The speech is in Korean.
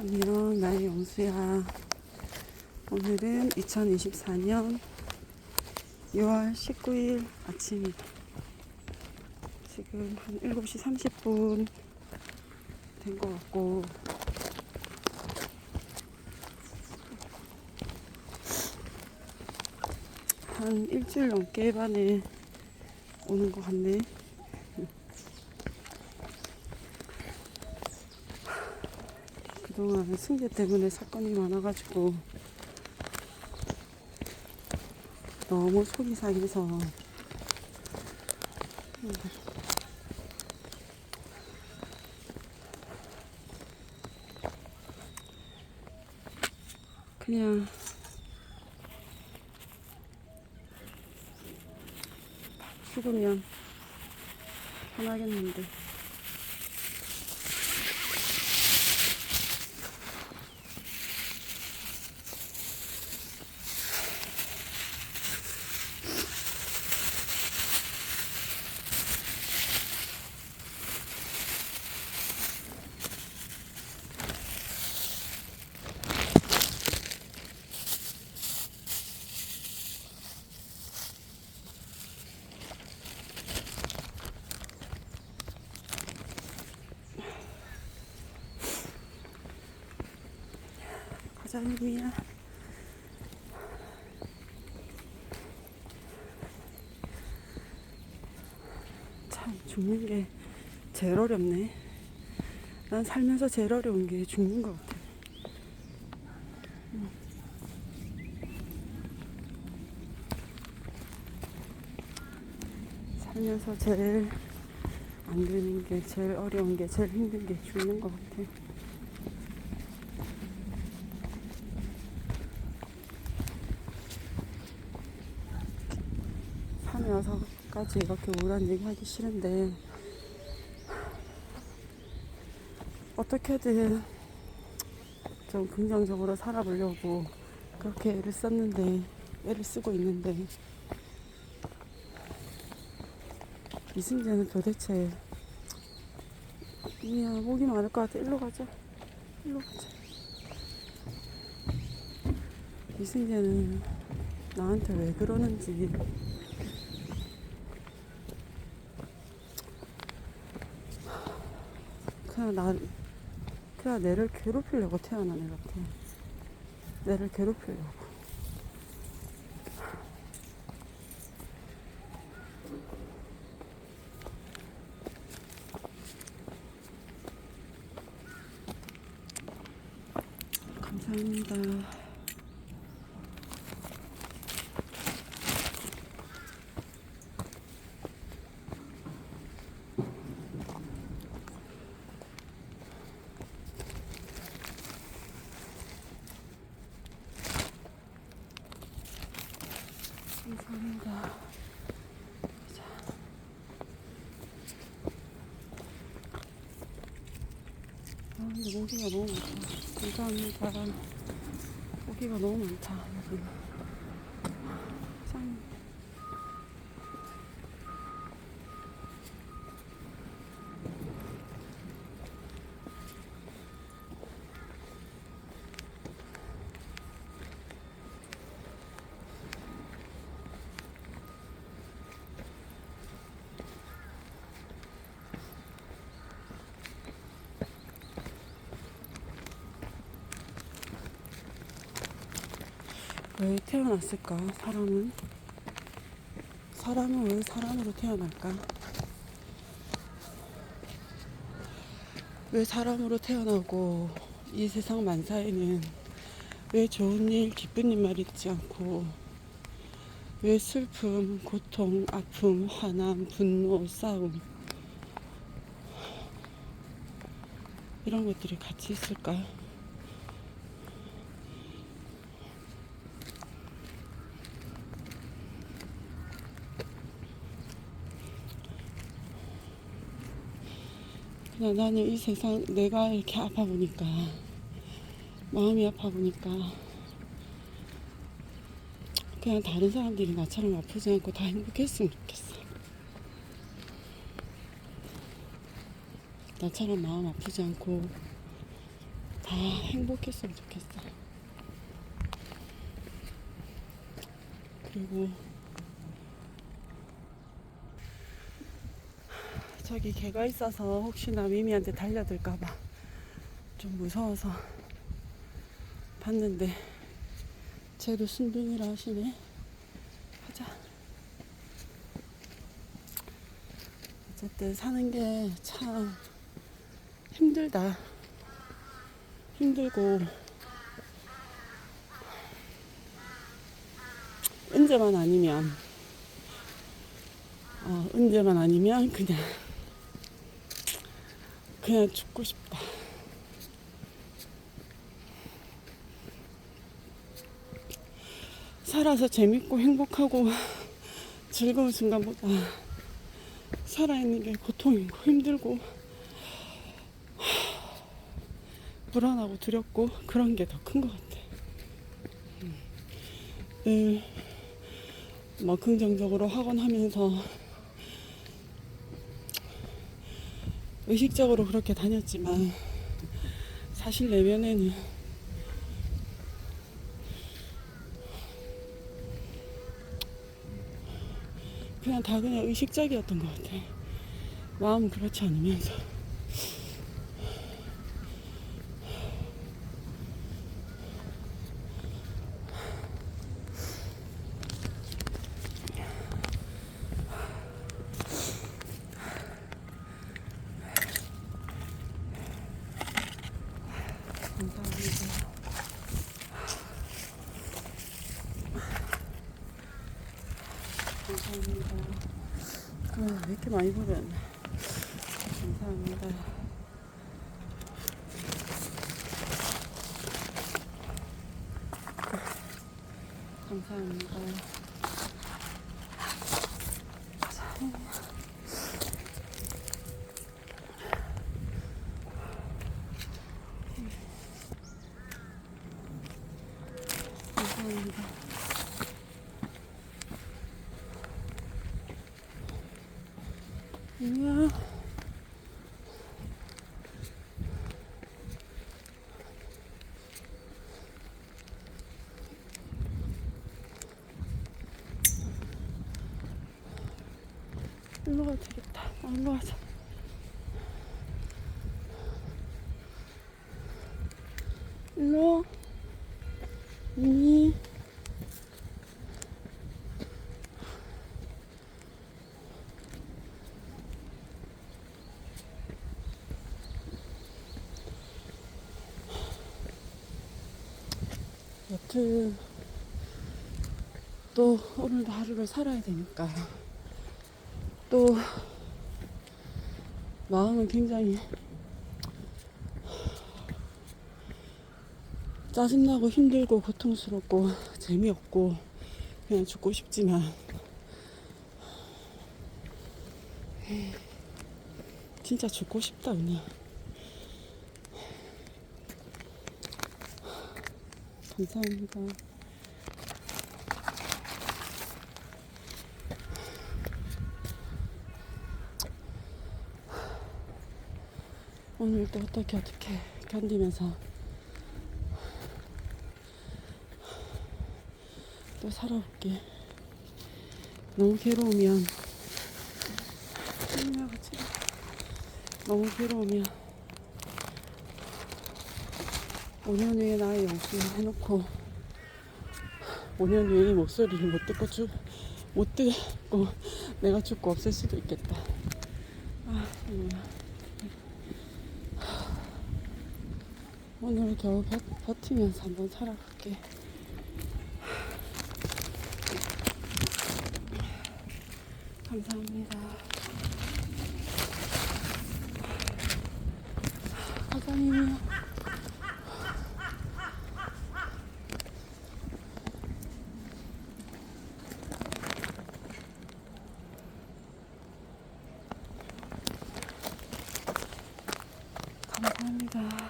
안녕, 나의 영수야. 오늘은 2024년 6월 19일 아침이다. 지금 한 7시 30분 된 것 같고, 한 일주일 넘게 만에 오는 것 같네. 그동안 승재 때문에 사건이 많아가지고 너무 속이 상해서. 그냥 죽으면 편하겠는데 유미야. 참 죽는 게 제일 어렵네. 난 살면서 제일 어려운 게 죽는 것 같아. 음. 살면서 제일 안 되는 게 제일 어려운 게 제일 힘든 게 죽는 것 같아 산에 와서까지 이렇게 우울한 얘기 하기 싫은데 어떻게든 좀 긍정적으로 살아보려고 그렇게 애를 썼는데 애를 쓰고 있는데 이승재는 도대체 이야 목이 마를 것 같아. 일로 가자. 일로 가자. 이승재는 나한테 왜 그러는지 그냥 나 그냥 내를 괴롭히려고 태어난 애 같아. 내를 괴롭히려고. 감사합니다 감사합니다 자. 아 근데 모기가 너무 많다. 감사합니다 모기가 너무 많다. 여기 왜 태어났을까? 사람은 사람은 왜 사람으로 태어날까? 왜 사람으로 태어나고 이 세상 만사에는 왜 좋은 일, 기쁜 일만 있지 않고 왜 슬픔, 고통, 아픔, 화남, 분노, 싸움 이런 것들이 같이 있을까? 그냥 나는 이 세상 내가 이렇게 아파 보니까 마음이 아파 보니까 그냥 다른 사람들이 나처럼 아프지 않고 다 행복했으면 좋겠어. 나처럼 마음 아프지 않고 다 행복했으면 좋겠어. 그리고 저기 개가 있어서 혹시나 미미한테 달려들까봐 좀 무서워서 봤는데 쟤도 순둥이라 하시네. 가자. 어쨌든 사는 게 참 힘들다. 힘들고 은재만 아니면 어, 은재만 아니면 그냥 그냥 죽고 싶다. 살아서 재밌고 행복하고 즐거운 순간보다 살아있는 게 고통이고 힘들고 불안하고 두렵고 그런 게 더 큰 것 같아. 음. 늘, 뭐, 긍정적으로 학원 하면서 의식적으로 그렇게 다녔지만 사실 내면에는 그냥 다 그냥 의식적이었던 것 같아. 마음은 그렇지 않으면서. 감사합니다. 감사합니다. 아, 왜 이렇게 많이. 감사합니다. 감사합니다. 감사합니다. 안녕. 일로 가도 되겠다. 아, 일로 가자. 일로. 미니. 여튼 또 오늘도 하루를 살아야 되니까 또 마음은 굉장히 짜증나고 힘들고 고통스럽고 재미없고 그냥 죽고 싶지만 진짜 죽고 싶다 그냥 감사합니다. 오늘 또 어떻게 어떻게 견디면서 또 살아볼게. 너무 괴로우면. 너무 괴로우면 5년 후에 나의 영수를 해놓고 5년 후에 이 목소리를 못 듣고 죽, 못 듣고 내가 죽고 없을 수도 있겠다. 아, 뭐야. 오늘 겨우 버, 버티면서 한번 살아볼게. 감사합니다. 사장님이요. 감사합니다.